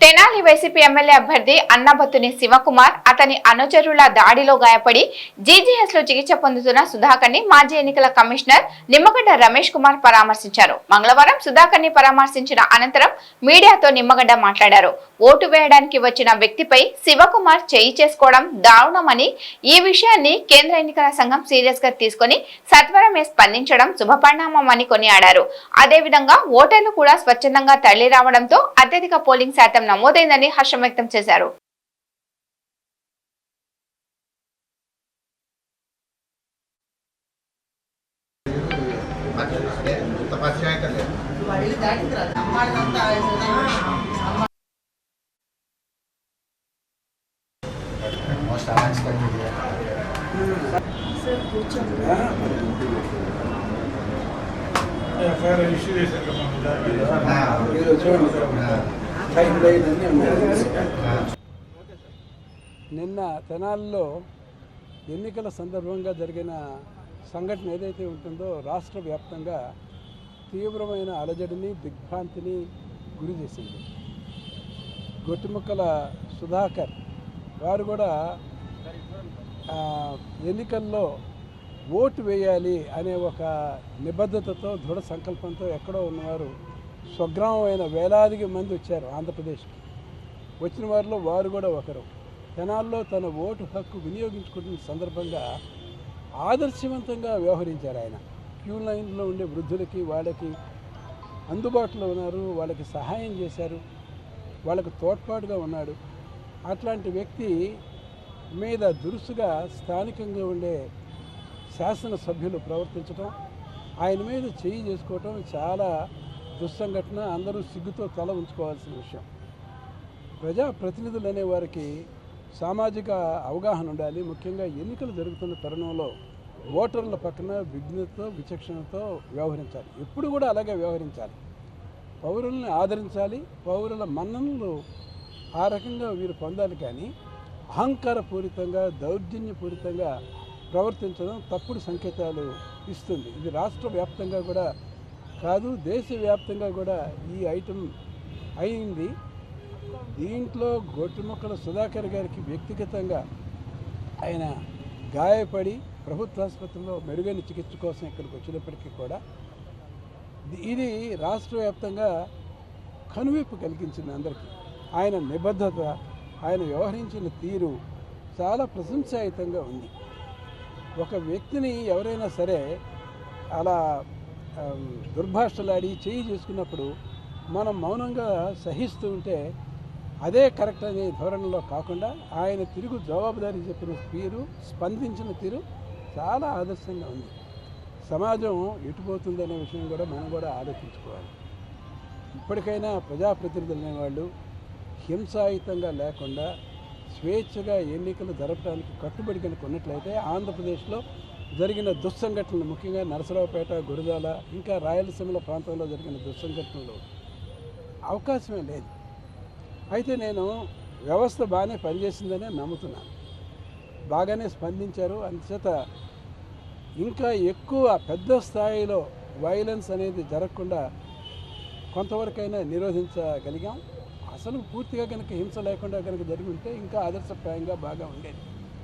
Tenali YCP MLA అభ్యర్థి అన్నబత్తుని శివకుమార్ అతని అనుచరుల దాడిలో గాయపడి జీజీఎస్లో చికిత్స పొందుతున్న సుధాకర్ని మాజీ ఎన్నికల కమిషనర్ నిమ్మగడ్డ రమేష్ కుమార్ పరామర్శించారు. మంగళవారం సుధాకర్ని పరామర్శించిన అనంతరం మీడియాతో నిమ్మగడ్డ మాట్లాడారు. ఓటు వేయడానికి వచ్చిన వ్యక్తిపై శివకుమార్ చేయి చేసుకోవడం దారుణమని ఈ విషయాన్ని కేంద్ర ఎన్నికల సంఘం సీరియస్గా తీసుకుని సత్వరమే స్పందించడం శుభపరిణామమని కొనియాడారు. అదేవిధంగా ఓటర్లు కూడా స్వచ్ఛందంగా తరలి రావడంతో అత్యధిక పోలింగ్ శాతం నమోదైందని హర్షం వ్యక్తం చేశారు. ఇంత పరిచయం అయితే లేదు ఎఫ్ఐఆర్ ఇష్యూ చేశారు నిన్న తెనాలిలో ఎన్నికల సందర్భంగా జరిగిన సంఘటన ఏదైతే ఉంటుందో రాష్ట్ర వ్యాప్తంగా తీవ్రమైన అలజడిని దిగ్భ్రాంతిని గురి చేసింది. గొట్టిముక్కల సుధాకర్ వారు కూడా ఎన్నికల్లో ఓటు వేయాలి అనే ఒక నిబద్ధతతో దృఢ సంకల్పంతో ఎక్కడో ఉన్నవారు స్వగ్రామమైన వేలాదికి మంది వచ్చారు ఆంధ్రప్రదేశ్కి. వచ్చిన వారిలో వారు కూడా ఒకరు. జనాల్లో తన ఓటు హక్కు వినియోగించుకుంటున్న సందర్భంగా ఆదర్శవంతంగా వ్యవహరించారు ఆయన. క్యూ లైన్లో ఉండే వృద్ధులకి వాళ్ళకి అందుబాటులో ఉన్నారు వాళ్ళకి సహాయం చేశారు వాళ్ళకు తోడ్పాటుగా ఉన్నాడు. అట్లాంటి వ్యక్తి మీద దురుసుగా స్థానికంగా ఉండే శాసనసభ్యులు ప్రవర్తించడం ఆయన మీద చేయి చేసుకోవటం చాలా దుస్సంఘటన. అందరూ సిగ్గుతో తల ఉంచుకోవాల్సిన విషయం. ప్రజాప్రతినిధులు అనే వారికి సామాజిక అవగాహన ఉండాలి. ముఖ్యంగా ఎన్నికలు జరుగుతున్న తరుణంలో ఓటర్ల పక్కన విఘ్నతతో విచక్షణతో వ్యవహరించాలి. ఎప్పుడు కూడా అలాగే వ్యవహరించాలి. పౌరుల్ని ఆదరించాలి. పౌరుల మన్ననలు ఆ రకంగా వీరు పొందాలి కానీ అహంకారపూరితంగా దౌర్జన్యపూరితంగా ప్రవర్తించడం తప్పుడు సంకేతాలు ఇస్తుంది. ఇది రాష్ట్ర వ్యాప్తంగా కూడా కాదు దేశవ్యాప్తంగా కూడా ఈ ఐటెం అయింది. దీంట్లో గొట్టుముక్కల సుధాకర్ గారికి వ్యక్తిగతంగా ఆయన గాయపడి ప్రభుత్వ ఆసుపత్రిలో మెరుగైన చికిత్స కోసం ఇక్కడికి వచ్చినప్పటికీ కూడా ఇది- ఇది రాష్ట్ర వ్యాప్తంగా కనువిప్పు కలిగించింది అందరికీ. ఆయన నిబద్ధత ఆయన వ్యవహరించిన తీరు చాలా ప్రశంసాయుతంగా ఉంది. ఒక వ్యక్తిని ఎవరైనా సరే అలా దుర్భాషలాడి చేయి చేసుకున్నప్పుడు మనం మౌనంగా సహిస్తూ ఉంటే అదే కరెక్ట్ అనే ధోరణిలో కాకుండా ఆయన తిరుగు జవాబుదారీ చెప్పిన తీరు స్పందించిన తీరు చాలా ఆదర్శంగా ఉంది. సమాజం ఎటుపోతుందనే విషయం కూడా మనం కూడా ఆలోచించుకోవాలి. ఇప్పటికైనా ప్రజాప్రతినిధులు అనేవాళ్ళు హింసాయుతంగా లేకుండా స్వేచ్ఛగా ఎన్నికలు జరపడానికి కట్టుబడి కనుక ఉన్నట్లయితే ఆంధ్రప్రదేశ్లో జరిగిన దుస్సంఘటనలు ముఖ్యంగా నరసరావుపేట గురజాల ఇంకా రాయలసీమల ప్రాంతంలో జరిగిన దుస్సంఘటనలు అవకాశమే లేదు. అయితే నేను వ్యవస్థ బాగానే పనిచేసిందనే నమ్ముతున్నాను. బాగానే స్పందించారు. అందుచేత ఇంకా ఎక్కువ పెద్ద స్థాయిలో వైలెన్స్ అనేది జరగకుండా కొంతవరకైనా నిరోధించగలిగాం. అసలు పూర్తిగా కనుక హింస లేకుండా కనుక జరిగి ఉంటే ఇంకా ఆదర్శప్రాయంగా బాగా ఉండేది.